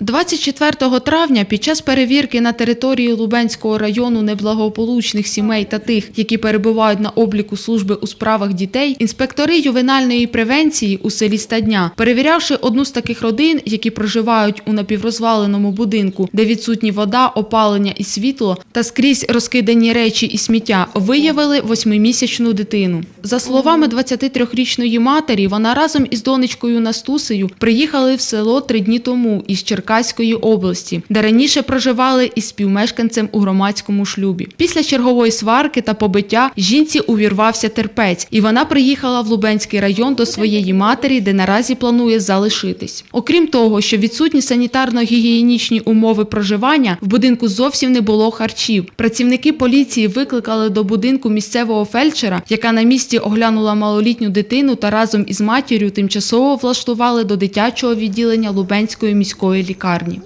24 травня під час перевірки на території Лубенського району неблагополучних сімей та тих, які перебувають на обліку служби у справах дітей, інспектори ювенальної превенції у селі Стадня, перевірявши одну з таких родин, які проживають у напіврозваленому будинку, де відсутні вода, опалення і світло, та скрізь розкидані речі і сміття, виявили восьмимісячну дитину. За словами 23-річної матері, вона разом із донечкою Настусею приїхали в село три дні тому із Черкаської області, де раніше проживали із співмешканцем у громадському шлюбі. Після чергової сварки та побиття жінці увірвався терпець, і вона приїхала в Лубенський район до своєї матері, де наразі планує залишитись. Окрім того, що відсутні санітарно-гігієнічні умови проживання, в будинку зовсім не було харчів. Працівники поліції викликали до будинку місцевого фельдшера, яка на місці оглянула малолітню дитину та разом із матір'ю тимчасово влаштували до дитячого відділення Лубенської міської лікарні.